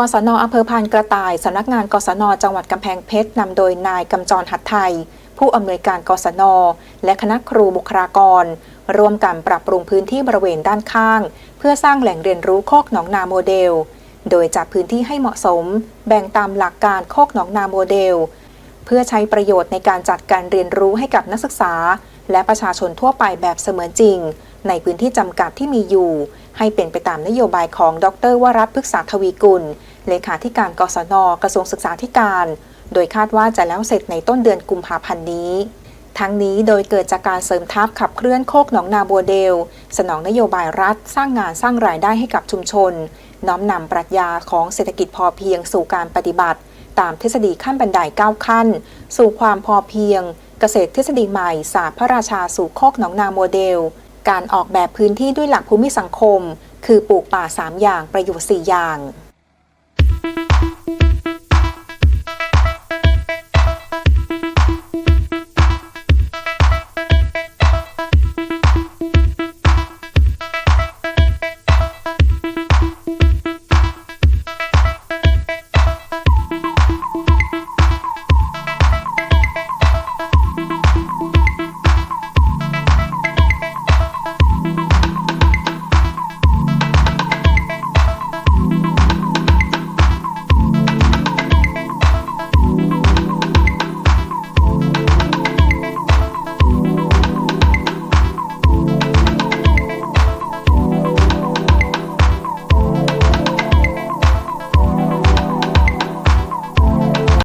กศนอำเภอพานกระต่ายสำนักงานกศนจังหวัดกำแพงเพชรนำโดยนายกำจรหัดไทย ผู้อำนวยการกศน และคณะครูบุคลากร ร่วมกันปรับปรุงพื้นที่บริเวณด้านข้าง เพื่อสร้างแหล่งเรียนรู้โคกหนองนาโมเดล โดยจัดพื้นที่ให้เหมาะสม แบ่งตามหลักการโคกหนองนาโมเดล เพื่อใช้ประโยชน์ในการจัดการเรียนรู้ให้กับนักศึกษา และประชาชนทั่วไปแบบเสมือนจริง ในพื้นที่จำกัดที่มีอยู่ ให้เป็นไปตามนโยบายของดรวรัตพฤกษาทวีกุล เลขาธิการกศนกระทรวงศึกษาธิการ โดยคาดว่าจะแล้วเสร็จในต้นเดือนกุมภาพันธ์นี้ ทั้งนี้โดยเกิดจากการเสริมทัพขับเคลื่อนโคกหนองนาบัวเดล สนองนโยบายรัฐ สร้างงานสร้างรายได้ให้กับชุมชน น้อมนำปรัชญาของเศรษฐกิจพอเพียงสู่การปฏิบัติ ตามทฤษฎีขั้นบันได9ขั้น สู่ความพอเพียงเกษตรทฤษฎีใหม่ศาสตร์พระราชาสู่โคกหนองนาโมเดล การออกแบบพื้นที่ด้วยหลักภูมิสังคม คือปลูกป่า 3 อย่างประโยชน์ 4 อย่าง